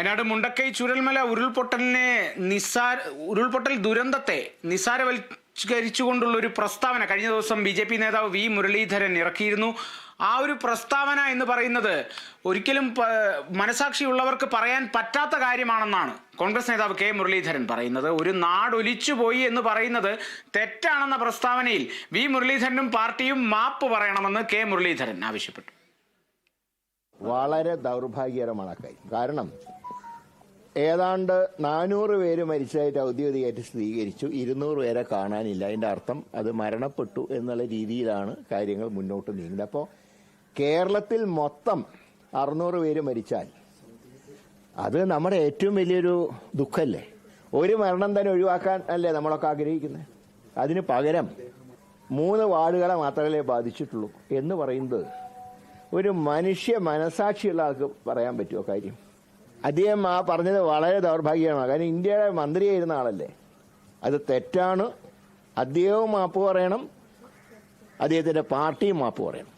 വയനാട് മുണ്ടക്കൈ ചുരൽമല ഉരുൾപൊട്ടലിനെ നിസ്സാര ഉരുൾപൊട്ടൽ ദുരന്തത്തെ നിസ്സാരവൽക്കരിച്ചുകൊണ്ടുള്ള ഒരു പ്രസ്താവന കഴിഞ്ഞ ദിവസം ബി ജെ പി നേതാവ് വി മുരളീധരൻ ഇറക്കിയിരുന്നു. ആ ഒരു പ്രസ്താവന എന്ന് പറയുന്നത് ഒരിക്കലും മനസാക്ഷിയുള്ളവർക്ക് പറയാൻ പറ്റാത്ത കാര്യമാണെന്നാണ് കോൺഗ്രസ് നേതാവ് കെ മുരളീധരൻ പറയുന്നത്. ഒരു നാടൊലിച്ചു പോയി എന്ന് പറയുന്നത് തെറ്റാണെന്ന പ്രസ്താവനയിൽ വി മുരളീധരനും പാർട്ടിയും മാപ്പ് പറയണമെന്ന് കെ മുരളീധരൻ ആവശ്യപ്പെട്ടു. വളരെ ദൗർഭാഗ്യകരമാണ് കാരണം ഏതാണ്ട് നാനൂറ് പേര് മരിച്ചതായിട്ട് ഔദ്യോഗികമായിട്ട് സ്ഥിരീകരിച്ചു. ഇരുന്നൂറ് പേരെ കാണാനില്ല. അതിന്റെ അർത്ഥം അത് മരണപ്പെട്ടു എന്നുള്ള രീതിയിലാണ് കാര്യങ്ങൾ മുന്നോട്ട് നീങ്ങുന്നത്. അപ്പോൾ കേരളത്തിൽ മൊത്തം അറുന്നൂറ് പേര് മരിച്ചാൽ അത് നമ്മുടെ ഏറ്റവും വലിയൊരു ദുഃഖമല്ലേ ഒരു മരണം തന്നെ ഒഴിവാക്കാൻ അല്ലേ നമ്മളൊക്കെ ആഗ്രഹിക്കുന്നത്? അതിന് പകരം മൂന്ന് വാർഡുകളെ മാത്രമല്ലേ ബാധിച്ചിട്ടുള്ളൂ എന്ന് പറയുന്നത് ഒരു മനുഷ്യ മനസാക്ഷിയുള്ള ആൾക്ക് പറയാൻ പറ്റുമോ കാര്യം? അദ്ദേഹം ആ പറഞ്ഞത് വളരെ ദൗർഭാഗ്യമാണ്. കാരണം ഇന്ത്യയുടെ മന്ത്രിയായിരുന്ന ആളല്ലേ. അത് തെറ്റാണ്. അദ്ദേഹവും മാപ്പ് പറയണം. അദ്ദേഹത്തിന്റെ പാർട്ടിയും മാപ്പ് പറയണം.